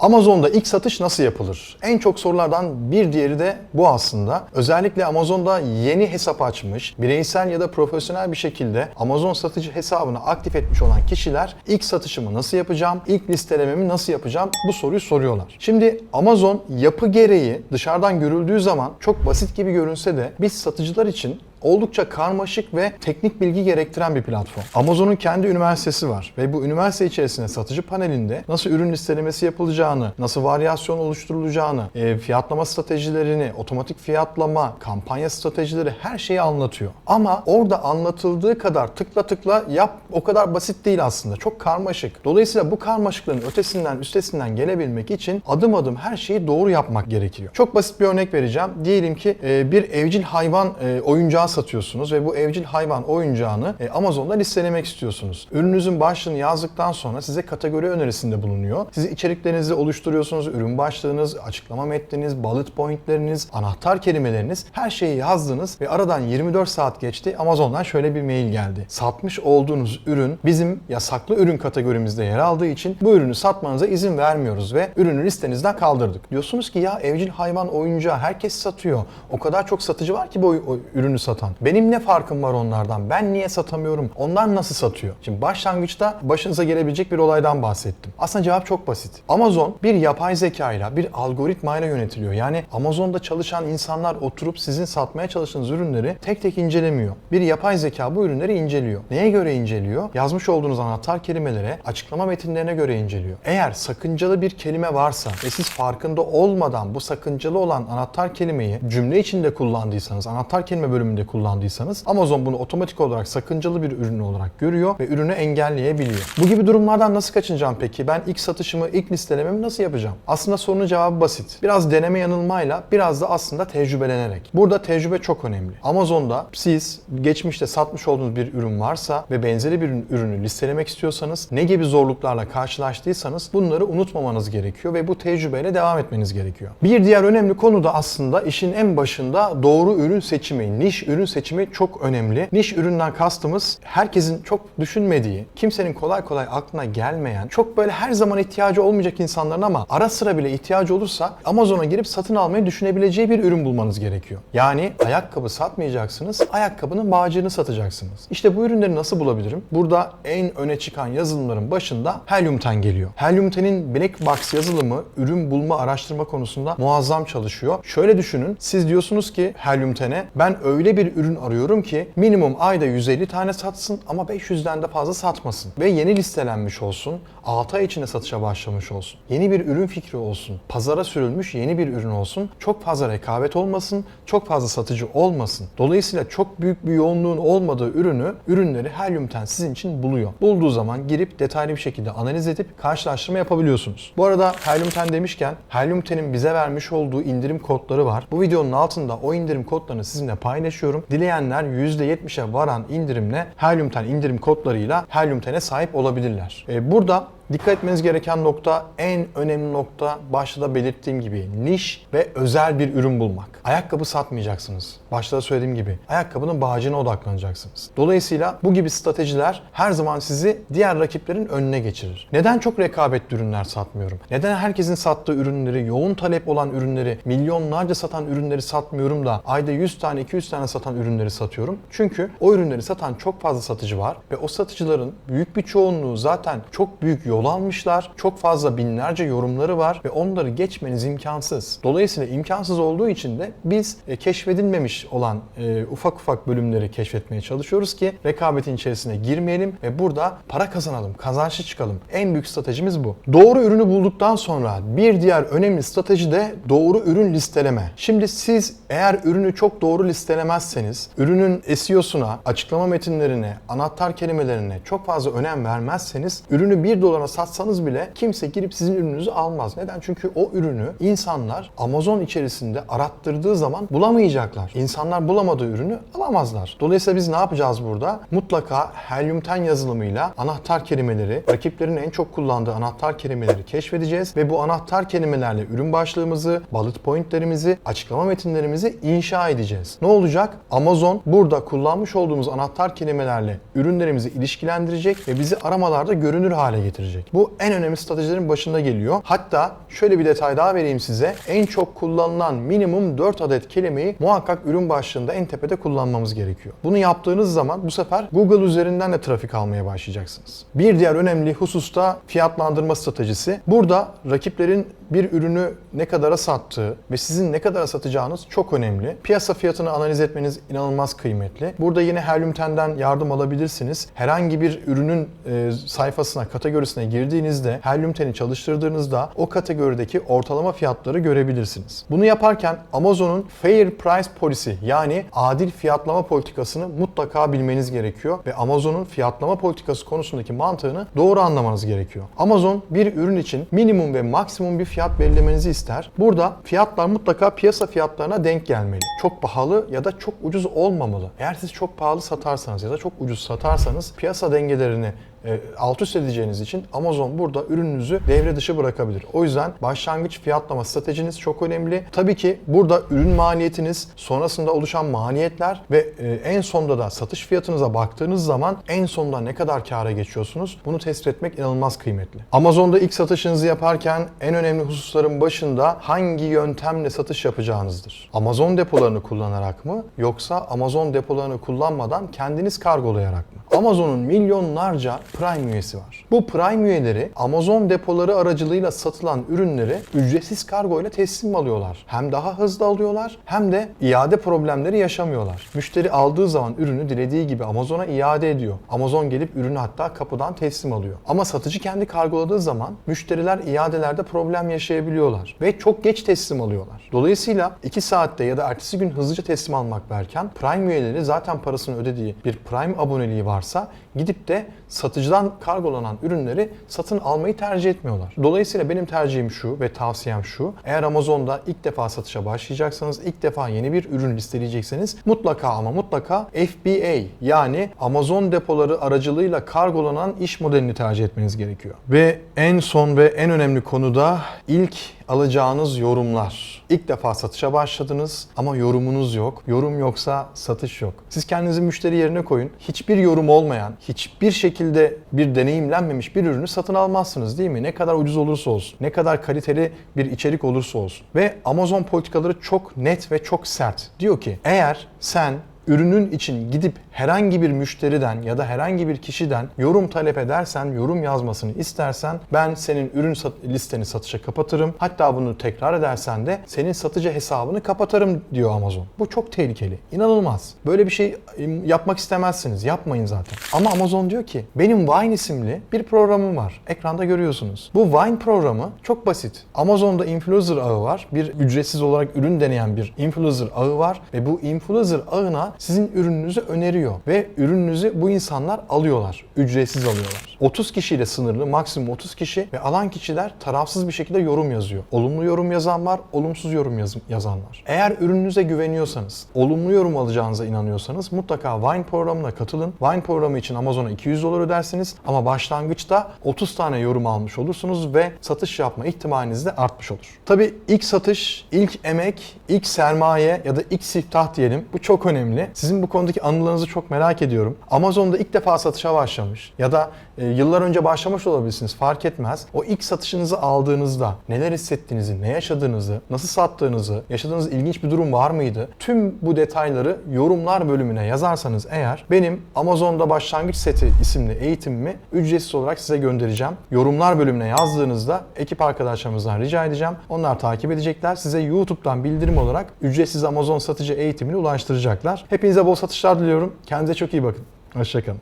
Amazon'da ilk satış nasıl yapılır? En çok sorulardan bir diğeri de bu aslında. Özellikle Amazon'da yeni hesap açmış, bireysel ya da profesyonel bir şekilde Amazon satıcı hesabını aktif etmiş olan kişiler ilk satışımı nasıl yapacağım, ilk listelememi nasıl yapacağım bu soruyu soruyorlar. Şimdi Amazon yapı gereği dışarıdan görüldüğü zaman çok basit gibi görünse de biz satıcılar için oldukça karmaşık ve teknik bilgi gerektiren bir platform. Amazon'un kendi üniversitesi var ve bu üniversite içerisinde satıcı panelinde nasıl ürün listelemesi yapılacağını, nasıl varyasyon oluşturulacağını, e, fiyatlama stratejilerini, otomatik fiyatlama, kampanya stratejileri her şeyi anlatıyor. Ama orada anlatıldığı kadar tıkla tıkla yap o kadar basit değil aslında. Çok karmaşık. Dolayısıyla bu karmaşıklığın ötesinden üstesinden gelebilmek için adım adım her şeyi doğru yapmak gerekiyor. Çok basit bir örnek vereceğim. Diyelim ki e, bir evcil hayvan e, oyuncağı satıyorsunuz ve bu evcil hayvan oyuncağını e, Amazon'da listelemek istiyorsunuz. Ürününüzün başlığını yazdıktan sonra size kategori önerisinde bulunuyor. Siz içeriklerinizi oluşturuyorsunuz. Ürün başlığınız, açıklama metniniz, bullet pointleriniz, anahtar kelimeleriniz her şeyi yazdınız ve aradan 24 saat geçti. Amazon'dan şöyle bir mail geldi. Satmış olduğunuz ürün bizim yasaklı ürün kategorimizde yer aldığı için bu ürünü satmanıza izin vermiyoruz ve ürünü listenizden kaldırdık. Diyorsunuz ki ya evcil hayvan oyuncağı herkes satıyor. O kadar çok satıcı var ki bu ürünü satan. Benim ne farkım var onlardan? Ben niye satamıyorum? Onlar nasıl satıyor? Şimdi başlangıçta başınıza gelebilecek bir olaydan bahsettim. Aslında cevap çok basit. Amazon bir yapay zekayla, bir algoritmayla yönetiliyor. Yani Amazon'da çalışan insanlar oturup sizin satmaya çalıştığınız ürünleri tek tek incelemiyor. Bir yapay zeka bu ürünleri inceliyor. Neye göre inceliyor? Yazmış olduğunuz anahtar kelimelere, açıklama metinlerine göre inceliyor. Eğer sakıncalı bir kelime varsa ve siz farkında olmadan bu sakıncalı olan anahtar kelimeyi cümle içinde kullandıysanız, anahtar kelime bölümünde kullandıysanız Amazon bunu otomatik olarak sakıncalı bir ürün olarak görüyor ve ürünü engelleyebiliyor. Bu gibi durumlardan nasıl kaçınacağım peki? Ben ilk satışımı, ilk listelememi nasıl yapacağım? Aslında sorunun cevabı basit. Biraz deneme yanılmayla, biraz da aslında tecrübelenerek. Burada tecrübe çok önemli. Amazon'da siz geçmişte satmış olduğunuz bir ürün varsa ve benzeri bir ürünü listelemek istiyorsanız ne gibi zorluklarla karşılaştıysanız bunları unutmamanız gerekiyor ve bu tecrübeyle devam etmeniz gerekiyor. Bir diğer önemli konu da aslında işin en başında doğru ürün seçimi, niş ürün seçimi çok önemli. Niş üründen kastımız herkesin çok düşünmediği, kimsenin kolay kolay aklına gelmeyen, çok böyle her zaman ihtiyacı olmayacak insanların ama ara sıra bile ihtiyacı olursa Amazon'a girip satın almayı düşünebileceği bir ürün bulmanız gerekiyor. Yani ayakkabı satmayacaksınız, ayakkabının bağcığını satacaksınız. İşte bu ürünleri nasıl bulabilirim? Burada en öne çıkan yazılımların başında Helium 10 geliyor. Helium 10'in Black Box yazılımı ürün bulma araştırma konusunda muazzam çalışıyor. Şöyle düşünün, siz diyorsunuz ki Helium 10'e ben öyle bir ürün arıyorum ki minimum ayda 150 tane satsın ama 500'den de fazla satmasın. Ve yeni listelenmiş olsun, 6 ay içinde satışa başlamış olsun. Yeni bir ürün fikri olsun, pazara sürülmüş yeni bir ürün olsun. Çok fazla rekabet olmasın, çok fazla satıcı olmasın. Dolayısıyla çok büyük bir yoğunluğun olmadığı ürünü, ürünleri Helium 10 sizin için buluyor. Bulduğu zaman girip detaylı bir şekilde analiz edip karşılaştırma yapabiliyorsunuz. Bu arada Helium 10 demişken Helium 10'in bize vermiş olduğu indirim kodları var. Bu videonun altında o indirim kodlarını sizinle paylaşıyorum. Dileyenler %70'e varan indirimle Helium 10 indirim kodlarıyla Helium 10'e sahip olabilirler. Ee, burada Dikkat etmeniz gereken nokta, en önemli nokta başta da belirttiğim gibi niş ve özel bir ürün bulmak. Ayakkabı satmayacaksınız. Başta da söylediğim gibi ayakkabının bağcığına odaklanacaksınız. Dolayısıyla bu gibi stratejiler her zaman sizi diğer rakiplerin önüne geçirir. Neden çok rekabetli ürünler satmıyorum? Neden herkesin sattığı ürünleri, yoğun talep olan ürünleri, milyonlarca satan ürünleri satmıyorum da ayda 100 tane, 200 tane satan ürünleri satıyorum? Çünkü o ürünleri satan çok fazla satıcı var ve o satıcıların büyük bir çoğunluğu zaten çok büyük yol almışlar. Çok fazla binlerce yorumları var ve onları geçmeniz imkansız. Dolayısıyla imkansız olduğu için de biz e, keşfedilmemiş olan e, ufak ufak bölümleri keşfetmeye çalışıyoruz ki rekabetin içerisine girmeyelim ve burada para kazanalım, kazançlı çıkalım. En büyük stratejimiz bu. Doğru ürünü bulduktan sonra bir diğer önemli strateji de doğru ürün listeleme. Şimdi siz eğer ürünü çok doğru listelemezseniz, ürünün SEO'suna, açıklama metinlerine, anahtar kelimelerine çok fazla önem vermezseniz, ürünü 1 dolara satsanız bile kimse girip sizin ürününüzü almaz. Neden? Çünkü o ürünü insanlar Amazon içerisinde arattırdığı zaman bulamayacaklar. İnsanlar bulamadığı ürünü alamazlar. Dolayısıyla biz ne yapacağız burada? Mutlaka Helium 10 yazılımıyla anahtar kelimeleri, rakiplerin en çok kullandığı anahtar kelimeleri keşfedeceğiz ve bu anahtar kelimelerle ürün başlığımızı, bullet pointlerimizi, açıklama metinlerimizi inşa edeceğiz. Ne olacak? Amazon burada kullanmış olduğumuz anahtar kelimelerle ürünlerimizi ilişkilendirecek ve bizi aramalarda görünür hale getirecek. Verecek. Bu en önemli stratejilerin başında geliyor. Hatta şöyle bir detay daha vereyim size. En çok kullanılan minimum 4 adet kelimeyi muhakkak ürün başlığında en tepede kullanmamız gerekiyor. Bunu yaptığınız zaman bu sefer Google üzerinden de trafik almaya başlayacaksınız. Bir diğer önemli husus da fiyatlandırma stratejisi. Burada rakiplerin bir ürünü ne kadara sattığı ve sizin ne kadara satacağınız çok önemli. Piyasa fiyatını analiz etmeniz inanılmaz kıymetli. Burada yine Helium 10'den yardım alabilirsiniz. Herhangi bir ürünün e, sayfasına, kategorisine girdiğinizde 10'i çalıştırdığınızda o kategorideki ortalama fiyatları görebilirsiniz. Bunu yaparken Amazon'un Fair Price Policy yani adil fiyatlama politikasını mutlaka bilmeniz gerekiyor ve Amazon'un fiyatlama politikası konusundaki mantığını doğru anlamanız gerekiyor. Amazon bir ürün için minimum ve maksimum bir fiyat belirlemenizi ister. Burada fiyatlar mutlaka piyasa fiyatlarına denk gelmeli. Çok pahalı ya da çok ucuz olmamalı. Eğer siz çok pahalı satarsanız ya da çok ucuz satarsanız piyasa dengelerini e, alt üst edeceğiniz için Amazon burada ürününüzü devre dışı bırakabilir. O yüzden başlangıç fiyatlama stratejiniz çok önemli. Tabii ki burada ürün maliyetiniz, sonrasında oluşan maliyetler ve e, en sonda da satış fiyatınıza baktığınız zaman en sonda ne kadar kâra geçiyorsunuz bunu tespit etmek inanılmaz kıymetli. Amazon'da ilk satışınızı yaparken en önemli hususların başında hangi yöntemle satış yapacağınızdır. Amazon depolarını kullanarak mı yoksa Amazon depolarını kullanmadan kendiniz kargolayarak mı? Amazon'un milyonlarca Prime üyesi var. Bu Prime üyeleri Amazon depoları aracılığıyla satılan ürünleri ücretsiz kargo ile teslim alıyorlar. Hem daha hızlı alıyorlar hem de iade problemleri yaşamıyorlar. Müşteri aldığı zaman ürünü dilediği gibi Amazon'a iade ediyor. Amazon gelip ürünü hatta kapıdan teslim alıyor. Ama satıcı kendi kargoladığı zaman müşteriler iadelerde problem yaşayabiliyorlar ve çok geç teslim alıyorlar. Dolayısıyla 2 saatte ya da ertesi gün hızlıca teslim almak varken Prime üyeleri zaten parasını ödediği bir Prime aboneliği varsa gidip de satıcıdan kargolanan ürünleri satın almayı tercih etmiyorlar. Dolayısıyla benim tercihim şu ve tavsiyem şu. Eğer Amazon'da ilk defa satışa başlayacaksanız, ilk defa yeni bir ürün listeleyecekseniz mutlaka ama mutlaka FBA yani Amazon depoları aracılığıyla kargolanan iş modelini tercih etmeniz gerekiyor. Ve en son ve en önemli konu da ilk alacağınız yorumlar. İlk defa satışa başladınız ama yorumunuz yok. Yorum yoksa satış yok. Siz kendinizi müşteri yerine koyun. Hiçbir yorum olmayan, hiçbir şekilde bir deneyimlenmemiş bir ürünü satın almazsınız değil mi? Ne kadar ucuz olursa olsun, ne kadar kaliteli bir içerik olursa olsun. Ve Amazon politikaları çok net ve çok sert. Diyor ki eğer sen ürünün için gidip herhangi bir müşteriden ya da herhangi bir kişiden yorum talep edersen, yorum yazmasını istersen ben senin ürün sat- listeni satışa kapatırım. Hatta bunu tekrar edersen de senin satıcı hesabını kapatırım diyor Amazon. Bu çok tehlikeli. İnanılmaz. Böyle bir şey yapmak istemezsiniz. Yapmayın zaten. Ama Amazon diyor ki benim Vine isimli bir programım var. Ekranda görüyorsunuz. Bu Vine programı çok basit. Amazon'da influencer ağı var. Bir ücretsiz olarak ürün deneyen bir influencer ağı var ve bu influencer ağına sizin ürününüzü öneriyor ve ürününüzü bu insanlar alıyorlar. Ücretsiz alıyorlar. 30 kişiyle sınırlı, maksimum 30 kişi ve alan kişiler tarafsız bir şekilde yorum yazıyor. Olumlu yorum yazan var, olumsuz yorum yaz- yazan. Eğer ürününüze güveniyorsanız, olumlu yorum alacağınıza inanıyorsanız mutlaka Vine programına katılın. Vine programı için Amazon'a 200 dolar ödersiniz ama başlangıçta 30 tane yorum almış olursunuz ve satış yapma ihtimaliniz de artmış olur. Tabii ilk satış, ilk emek, ilk sermaye ya da ilk siftah diyelim. Bu çok önemli. Sizin bu konudaki anılarınızı çok merak ediyorum. Amazon'da ilk defa satışa başlamış ya da e, yıllar önce başlamış olabilirsiniz fark etmez. O ilk satışınızı aldığınızda neler hissettiğinizi, ne yaşadığınızı, nasıl sattığınızı, yaşadığınız ilginç bir durum var mıydı? Tüm bu detayları yorumlar bölümüne yazarsanız eğer benim Amazon'da başlangıç seti isimli eğitimimi ücretsiz olarak size göndereceğim. Yorumlar bölümüne yazdığınızda ekip arkadaşlarımızdan rica edeceğim. Onlar takip edecekler. Size YouTube'dan bildirim olarak ücretsiz Amazon satıcı eğitimini ulaştıracaklar. Hepinize bol satışlar diliyorum. Kendinize çok iyi bakın. Hoşçakalın.